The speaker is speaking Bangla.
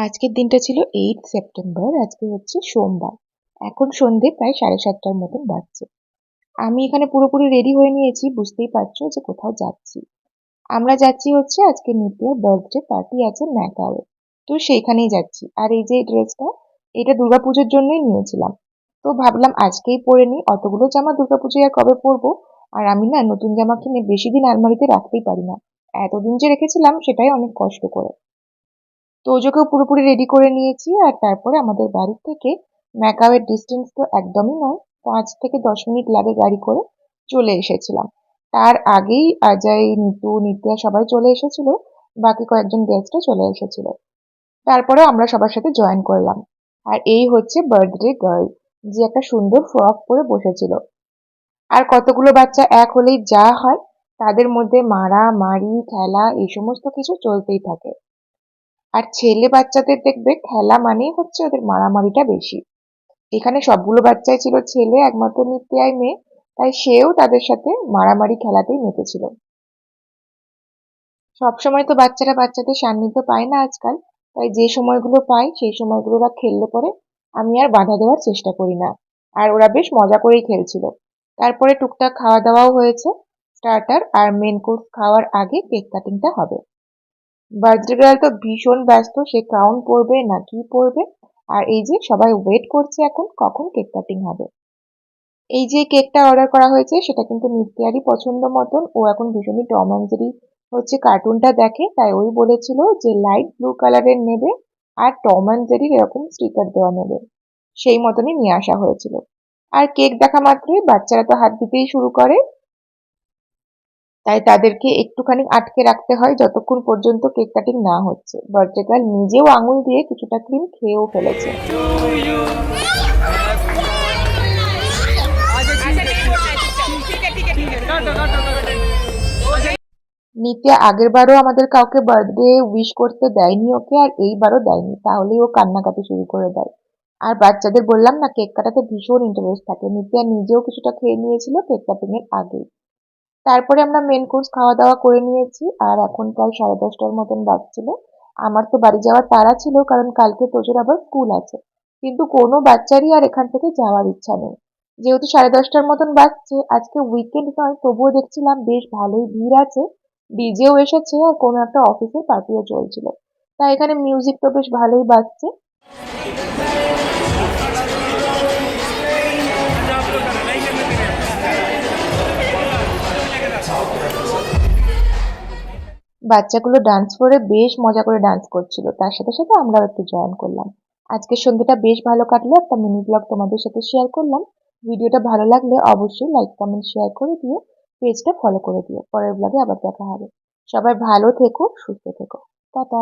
আজকের দিনটা ছিল এইট সেপ্টেম্বর আজকে হচ্ছে সোমবার। এখন সন্ধে প্রায় সাড়ে সাতটার মতন বাজছে। আমি এখানে পুরোপুরি রেডি হয়ে নিয়েছি, বুঝতেই পারছ যে কোথাও যাচ্ছি। আমরা যাচ্ছি হচ্ছে আজকে নিত্যের বার্থডে পার্টি আছে ম্যাকাওয়ে তো সেইখানেই যাচ্ছি। আর এই যে ড্রেসটা এটা দুর্গাপুজোর জন্যই নিয়েছিলাম। তো ভাবলাম আজকেই পরে নিই। অতগুলো জামা দুর্গাপুজোয় আর কবে পরবো? আর আমি না নতুন জামা কিনে বেশি দিন আলমারিতে রাখতেই পারি না। এতদিন যে রেখেছিলাম, সেটাই অনেক কষ্ট করে। তোজোকেও পুরোপুরি রেডি করে নিয়েছি আর তারপরে আমাদের বাড়ি থেকে ম্যাকাওয়ের ডিস্টেন্স তো একদমই নয়, পাঁচ থেকে দশ মিনিট লাগে গাড়ি করে চলে এসেছিলাম। তার আগেই অজয় নিতু, নিত্যা সবাই চলে এসেছিল, বাকি কয়েকজন গেস্টও চলে এসেছিল। তারপরে আমরা সবার সাথে জয়েন করলাম। আর এই হচ্ছে বার্থডে গার্ল যে একটা সুন্দর ফ্রক পরে বসেছিল। আর কতগুলো বাচ্চা এক হলেই যা হয়, তাদের মধ্যে মারা মারি খেলা, এই সমস্ত কিছু চলতেই থাকে। আর ছেলে বাচ্চাদের দেখবে খেলা মানেই হচ্ছে ওদের মারামারিটা বেশি। এখানে সবগুলো বাচ্চাই ছিল ছেলে, একমাত্র নিত্যায় মেয়ে, তাই সেও তাদের সাথে মারামারি খেলাতেই মেতেছিল সবসময় তো বাচ্চারা বাচ্চাদের সান্নিধ্য পায় না আজকাল, তাই যে সময়গুলো পায়, সেই সময়গুলো ওরা খেললে পরে আমি আর বাধা দেওয়ার চেষ্টা করি না। আর ওরা বেশ মজা করেই খেলছিল। তারপরে টুকটাক খাওয়া দাওয়াও হয়েছে, স্টার্টার আর মেন কোর্স খাওয়ার আগে কেক কাটিংটা হবে। বার্থডে গার্ল তো ভীষণ ব্যস্ত, সে ক্রাউন পরবে না কি পরবে? আর এই যে সবাই ওয়েট করছে এখন, কখন কেক কাটিং হবে? এই যে কেকটা অর্ডার করা হয়েছে, সেটা কিন্তু নিত্যারই পছন্দ মতন। ও এখন ভীষণই টম অ্যান্ড জেরি হচ্ছে কার্টুনটা দেখে, তাই ওই বলেছিল যে লাইট ব্লু কালারের নেবে আর টম অ্যান্ড জেরির এরকম স্টিকার দেওয়া নেবে। সেই মতনই নিয়ে আসা হয়েছিল। আর কেক দেখা মাত্রই বাচ্চারা তো হাত দিতেই শুরু করে। তাই তাদেরকে একটুখানি আটকে রাখতে হয় যতক্ষণ পর্যন্ত কেক কাটিং না হচ্ছে। গার্ল নিজেও আঙুল দিয়ে কিছুটা ক্রিম খেয়েও ফেলেছে। নিত্যা আগের বারও আমাদের কাউকে বার্থডে উইশ করতে দেয়নি ওকে, আর এইবারও দেয়নি। তাহলেই ও কান্নাকাটি শুরু করে দেয়। আর বাচ্চাদের বললাম না, কেক কাটাতে ভীষণ ইন্টারেস্ট থাকে। নিত্যা নিজেও কিছুটা খেয়ে নিয়েছিল কেক কাটিং এর আগেই। তারপরে আমরা মেন কোর্স খাওয়া দাওয়া করে নিয়েছি, আর এখন প্রায় সাড়ে দশটার মতন বাজছিল। আমার তো বাড়ি যাওয়ার তাড়া ছিল, কারণ কালকে তোজোর আবার স্কুল আছে। কিন্তু কোনো বাচ্চারই আর এখান থেকে যাওয়ার ইচ্ছা নেই। যেহেতু সাড়ে দশটার মতন বাজছে, আজকে উইকেন্ড নয়, তবুও দেখছিলাম বেশ ভালোই ভিড় আছে। ডিজেও এসেছে আর কোনো একটা অফিসের পার্টিও চলছিল। তাই এখানে মিউজিক তো বেশ ভালোই বাজছে। বাচ্চাগুলো ডান্স করে বেশ মজা করে ডান্স করছিল। তার সাথে সাথে আমরাও একটু জয়েন করলাম। আজকের সন্ধ্যেটা বেশ ভালো কাটলো। একটা মিনি ব্লগ তোমাদের সাথে শেয়ার করলাম। ভিডিওটা ভালো লাগলে অবশ্যই লাইক কমেন্ট শেয়ার করে দিও। পেজটা ফলো করে দিও। পরের ব্লগে আবার দেখা হবে। সবাই ভালো থেকো, সুস্থ থেকো। টাটা!